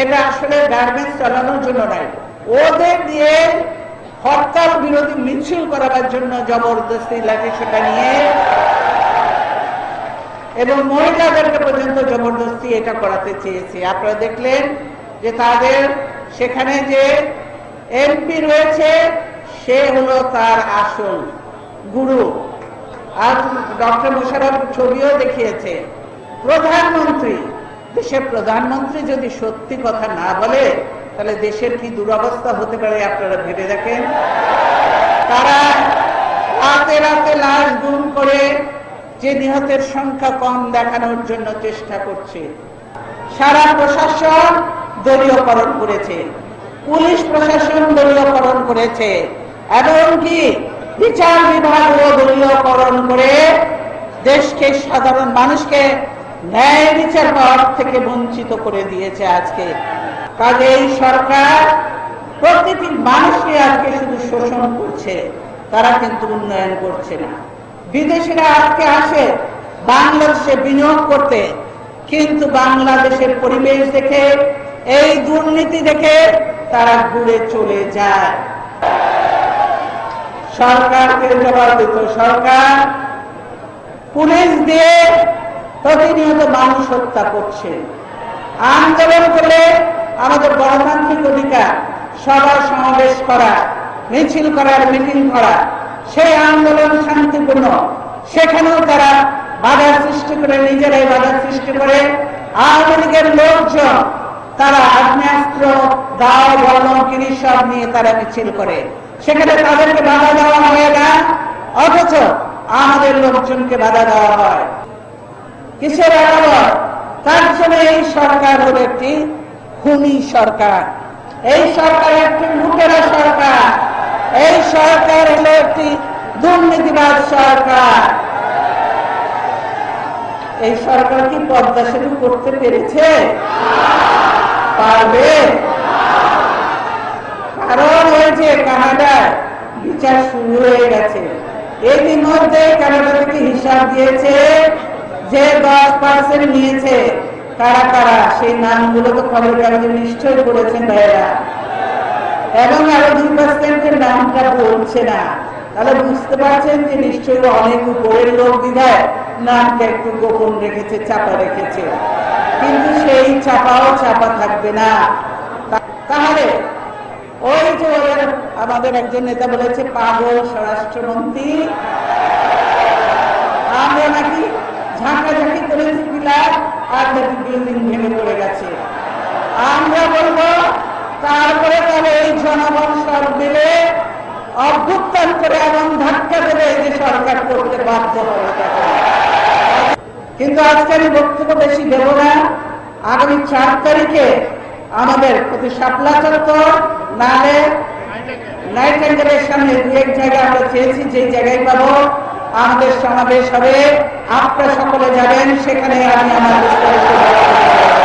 এটা আসলে গার্মেন্টস চালানোর জন্য নয় ওদের দিয়ে হরতাল বিরোধী মিছিল করাবার জন্য জবরদস্তি লাঠি সেটা নিয়ে। এবং মহিলাদেরকে পর্যন্ত জবরদস্তি এটা করাতে চেয়েছে। আপনারা দেখলেন যে তাদের সেখানে যে এমপি রয়েছে, সে হলো তার আসল গুরু। আর ডক্টর মোশারফ ছবিও দেখিয়েছে। প্রধানমন্ত্রী দেশের প্রধানমন্ত্রী যদি সত্যি কথা না বলে, তাহলে দেশের কি দুরবস্থা হতে পারে আপনারা ভেবে দেখেন? তারা রাতে রাতে লাশ গুম করে যে নিহতের সংখ্যা কম দেখানোর জন্য চেষ্টা করছে। সারা প্রশাসন দলীয়করণ করেছে। পুলিশ প্রশাসন দলীয়করণ করেছে। এমনকি বিচার বিভাগও দলীয়করণ করে দেশকে সাধারণ মানুষকে ন্যায় বিচার পাওয়ার থেকে বঞ্চিত করে দিয়েছে আজকে। কাজে এই সরকার প্রতিটি মানুষকে আজকে শুধু শোষণ করছে, তারা কিন্তু উন্নয়ন করছে না। বিদেশিরা আজকে আসে বাংলাদেশে বিনিয়োগ করতে, কিন্তু বাংলাদেশের পরিবেশ দেখে, এই দুর্নীতি দেখে তারা ঘুরে চলে যায়। সরকারকে জবাব দিত, সরকার পুলিশ দিয়ে প্রতিনিয়ত মানুষ হত্যা করছে। আন্দোলন করে আমাদের গণতান্ত্রিক অধিকার সভা সমাবেশ করা, মিছিল করার মিটিং করা, সেই আন্দোলন শান্তিপূর্ণ। সেখানেও তারা বাধা সৃষ্টি করে, নিজেরাই বাধা সৃষ্টি করে। আওয়ামী লীগের লোকজন, তারা আগ্নেয়াস্ত্র, দাও বর্ণকিরি সব নিয়ে তারা মিছিল করে। সেখানে তাদেরকে বাধা দেওয়া হয় না, অথচ আমাদের লোকজনকে বাধা দেওয়া হয়। কিসের আলাদা তার জন্য এই সরকার হলো একটি খুনি সরকার। এই সরকার একটি লুটেরা সরকার। এই সরকার হলো একটি দুর্নীতিবাদ সরকার। এই সরকার কি পদ্মা সেতু করতে পেরেছে? পারবে? কারণ হয়েছে কানাডায় বিচার শুরু হয়ে গেছে। ইতিমধ্যে কানাডা থেকে হিসাব দিয়েছে যে দশ পার্সেন্ট নিয়েছে, কারা কারা? সেই নামগুলো তো খবর কাগজে নিশ্চয় করেছেন ভাইয়েরা। এবং আরও দুই পার্সেন্টের নামটা বলছে না। তাহলে বুঝতে পারছেন যে নিশ্চয়ই অনেক উপরের লোক বিধায় নামটা একটু গোপন রেখেছে, চাপা রেখেছে। কিন্তু সেই চাপাও চাপা থাকবে না। তাহলে ওই যে আমাদের একজন নেতা বলেছে, পাগল স্বরাষ্ট্রমন্ত্রী আমরা নাকি ঝাঁকাঝাঁকি করেছি পিলার আর নাকি ভেঙে পড়ে গেছে। আমরা বলব, তারপরে তাহলে এই জনগণ সব মিলে অভ্যুত্থান করে এমন ধাক্কা দেবে যে সরকার করতে বাধ্য হবে। কিন্তু আজকে আমি বক্তব্য বেশি দেব না। আগামী চার তারিখে আমাদের প্রতি শাপলা চত্বর, নালে নাইট সামনে দু এক জায়গায় আমরা চেয়েছি যে জায়গায় পাবো। আমাদের সমাবেশ হবে আপনারা সকলে যাবেন সেখানে আমি আমার বিস্তারিত বক্তব্য রাখব।